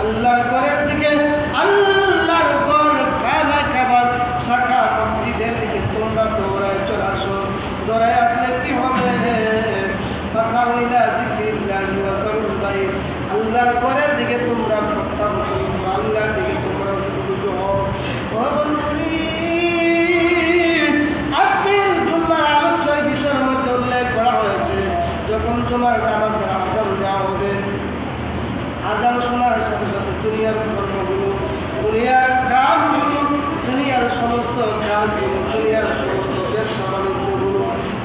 আল্লাহর ঘরের দিকে আল্লাহর ঘর খানা খাবার শাখা মসজিদের দিকে তোমরা দৌড়ায় চলে আসো। দৌড়ায় আসলে কি হবে? আল্লাহর ঘরের দিকে তোমরা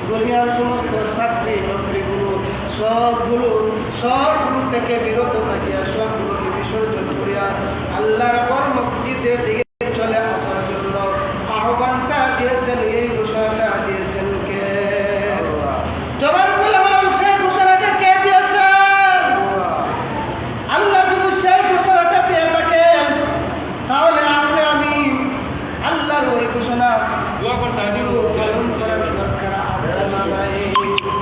দুনিয়ার সমস্ত চাকরি নকরিগুলো সবগুলো সবগুলো থেকে বিরত থাকিয়া সবগুলোকে বিসর্জন করিয়া আল্লাহর পর মসজিদের দিকে চলে আসার জন্য আহ্বানটা দিয়েছেন এই ঘোষণাটা দিয়েছেন কে জবান বলে বলুন সেই ঘোষণাটা কে দিয়েছেন আল্লাহ যদি সেই ঘোষণাটা দিয়ে থাকেন তাহলে আপনি আমি আল্লাহর ওই ঘোষণা দোয়া করতে হবে পালন করার দরকার আছে না নাই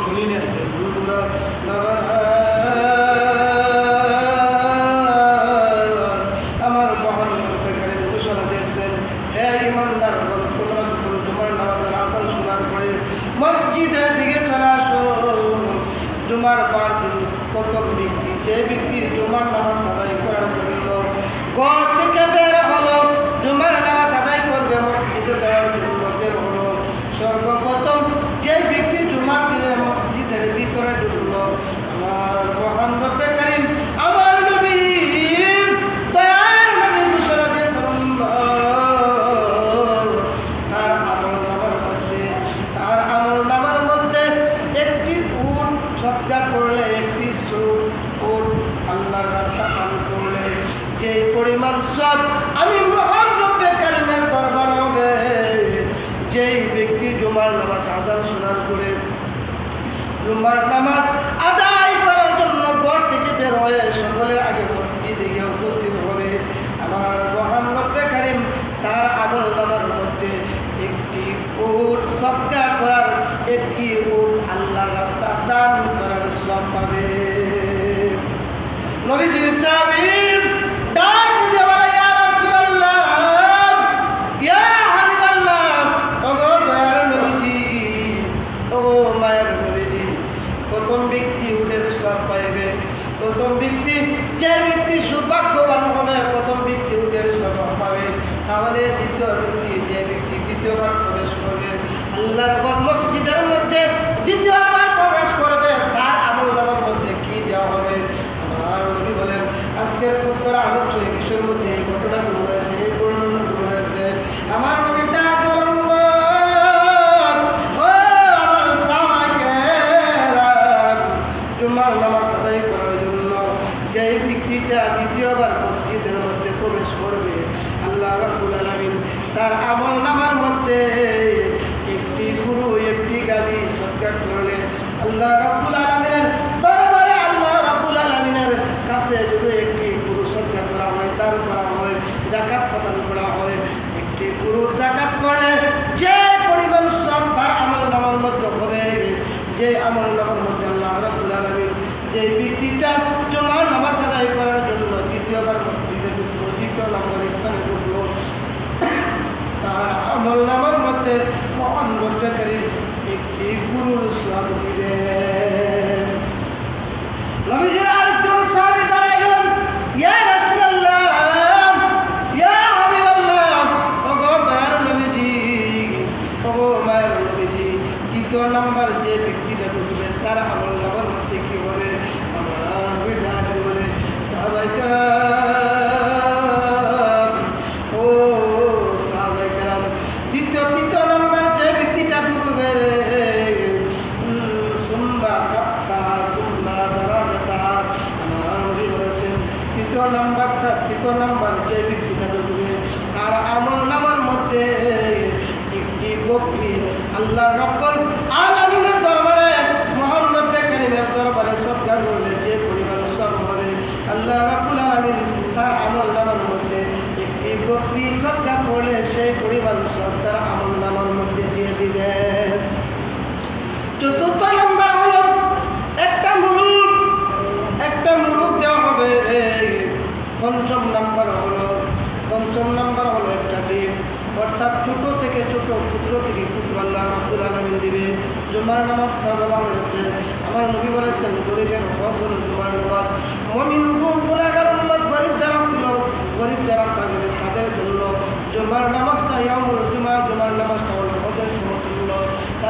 শুনি না আমার মহান রূপেকারী ঘোষণা দিয়েছেন হে ইমানদার তোমরা যখন তোমার নামাজের আদান শোনার পরে মসজিদের দিকে চলে আসো জুমার বার দিন প্রথম ব্যক্তি যে ব্যক্তি জুমার নামাজ আদায় করার জন্য ঘর থেকে বের হলো জুমার নামাজ আদায় করবে মসজিদে যাওয়ার জন্য বের হলো সর্বপ্রথম যে ব্যক্তি জুমার দিনে মসজিদের ভিতরে ঢুকলো আমার মহান রব্বে কারিম, আমার নবী দয়ার নবী তার আমল নামার মধ্যে, তার আমল নামার মধ্যে একটি উট সৎকা করলে, একটি সুদ উট আল্লাহর রাস্তা পান করলে, যে সব আমি মহান রব্বে কারিমের দরবার হবে। যেই ব্যক্তি জুমার নামাজ আজান শোনার করে। জুমার নামাজ আদায় করার জন্য ঘর থেকে বের হয়ে সকলের আগে মসজিদে গিয়ে উপস্থিত হবে। আমার মহান রব্বে কারিম তার আমল নামার মধ্যে একটি উট সৎকার করার, একটি উট আল্লাহর রাস্তা দান করার সব পাবে নবীজির সাবিব ডাক দিয়ে বলে ইয়া রাসূলুল্লাহ ইয়া হাবিবাল্লাহ ওগো দয়ার নবীজি ওগো মায়ের নবীজি প্রথম ব্যক্তি উটের সব পাইবে প্রথম ব্যক্তি যে ব্যক্তি সৌভাগ্যবান হবে প্রথম ব্যক্তি উঠে সব পাবে। তাহলে দ্বিতীয় ব্যক্তি, যে ব্যক্তি দ্বিতীয়বার প্রবেশ করবে, আল্লাহর জাকাত প্রদান করা হয়। একটি গুরু জাকাত করে যে পরিমাণ সব তার আমল নামার মধ্যে হবে। যে আমল নামার মধ্যে আল্লাহ রাবুল আলমী যে ব্যক্তিটা জমা নামাজ আদায় করার জন্য দ্বিতীয়বার মসজিদে ঢুকলো, দ্বিতীয় নম্বর স্থানে ঢুকলো, তার আমল নামাজ তৃতীয় নাম্বারটা, তৃতীয় নাম্বার যে ব্যক্তিটা ঢুকবে তার আমল নামার মধ্যে একটি বকরি আল্লাহ রব্বুল আলামিনের দরবারে মহান রব্বে কারিমের দরবারে সৎকার করলে যে পরিমাণ সব হবে আল্লাহ রব্বুল আলামিন তার আমল নামার মধ্যে একটি বকরি সৎকার করলে সেই পরিমাণ সব তার আমল নামার মধ্যে দিয়ে দিবেন চতুর্থ নম্বর হলো একটা মুরুগ একটা মুরুগ দেওয়া হবে পঞ্চম নাম্বার হলো, পঞ্চম নাম্বার হলো একটা ডিম। অর্থাৎ ছোট থেকে ছোট ক্ষুদ্র থেকে ক্ষুদ্র আল্লাহ রাব্বুল আলামিন দিবে। জুমার নামাজটা বলা হয়েছে। আমার নবী বলেছেন, গরিবের হজ হলো জুমার নামাজ। মমিন গুণাগার গরিব যারা ছিল, গরিব যারা থাকবে তাদের জন্য জুমার নামাজটা ইয়ামুল জুমা, জুমার নামাজটা হলো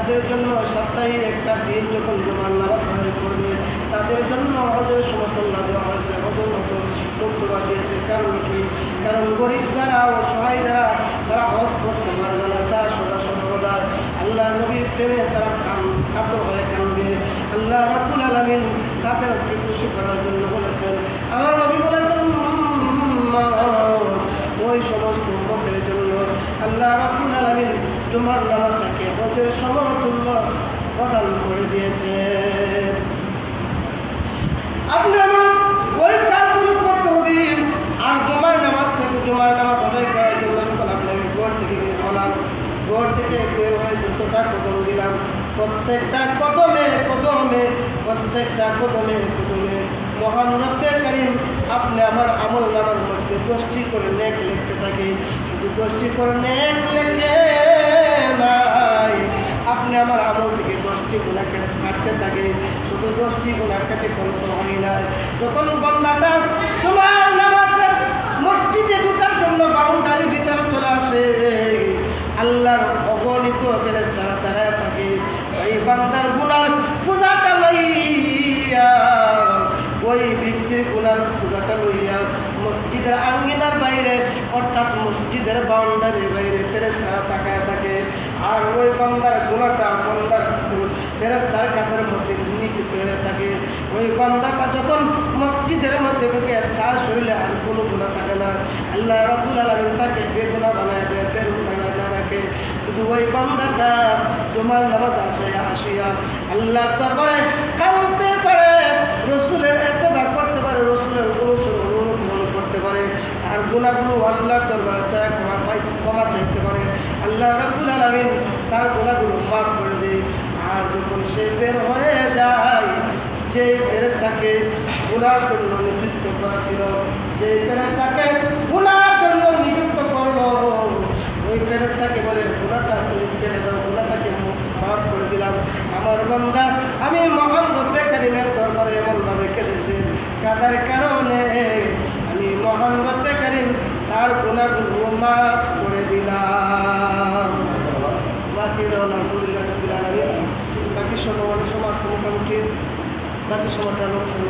তাদের জন্য সপ্তাহে একটা দিন যখন জুমার নামাজ আদায় করবে, তাদের জন্য হজের সমতুল্য দেওয়া হয়েছে হজের মতো বক্তব্য দিয়েছে কারণ কি? কারণ গরিব যারা, অসহায় যারা, তারা হজ করতে পারবে না, তারা সদা সর্বদা আল্লাহ নবীর প্রেমে তারা কাতর হয়ে কানবে। আল্লাহ রাবুল আলমিন তাদেরকে খুশি করার জন্য বলেছেন, আমার নবী বলেছেন ওই সমস্ত উম্মতের জন্য আল্লাহ রাবুল আলমিন তোমার নামাজটাকে হজের সমতুল্য প্রদান করে দিয়েছে। আপনি আমার ওই কাজগুলো করতে হবে। আর জমার নামাজ থেকে জমার নামাজ আদায় করার জন্য যখন আপনি আমি ঘর থেকে বের হলাম। ঘর থেকে বের হয়ে যতটা কদম দিলাম। প্রত্যেকটা কদমে কদমে, প্রত্যেকটা কদমে কদমে। মহান রব্বের কারিম, আপনি আমার আমল নামার মধ্যে দশটি করে নেক লিখতে থাকে শুধু দশটি করে নেক লেখে নাই আপনি আমার আমল থেকে দশটি গুণা কাটতে থাকে। শুধু দশটি গুণা কাটে কোনো হয় না যখন বন্ধাটা তোমার নামাজের মসজিদে ঢোকার জন্য বাউন্ডারি ভিতরে চলে আসে, আল্লাহর অগণিত ফেরেস তারা তারা থাকে। এই বান্দার গুণার পূজাটা লইয়া, ওই ব্যক্তির গুণার পূজাটা লইয়া মসজিদের আঙ্গিনার বাইরে, অর্থাৎ মসজিদের বাউন্ডারির বাইরে ফেরেস তারা তাকায় আর ওই বান্দার গুণাটা, বান্দার ফেরেস তার কাঁধের মধ্যে নিকিত হয়ে থাকে। ওই বান্দাটা যখন মসজিদের মধ্যে ঢুকে, তার শরীরে আর কোনো গুণা থাকে না। আল্লাহ রাবুল আলমিন তাকে বেগুনা বানায় দেয়, বেগুনা রাখে। শুধু ওই বান্দাটা তোমার নামাজ আসে আসিয়া আল্লাহর দরবারে কাঁদতে পারে, রসুলের এতবার করতে পারে, রসুলের অনুসরণ করতে পারে। আর গুণাগুলো আল্লাহর দরবারে চায় ক্ষমা চাইতে পারে আল্লাহ রাবুল আলমিন তার গুণাগুলো মাফ করে দেয় আর যখন সে বের হয়ে যায়, যে ফেরেস্তাকে গুনার জন্য নিযুক্ত করা ছিল, যে ফেরেস্তাকে গুনার জন্য নিযুক্ত করল, ওই ফেরেস্তাকে বলে গুনাটা তুমি ফেলে দাও গুনাটাকে মাফ করে দিলাম। আমার বন্ধা আমি মহান রব্বে কারিমের দরবারে এমনভাবে কেঁদেছি কাদার কারণে আমি মহান রব্বে কারিম তার গুণাগুলো মাফ করে দিলাম। বাকি রবিল আলমী বাকি সময় সমাজ মোটামুটি। বাকি সময়টা লোক সঙ্গে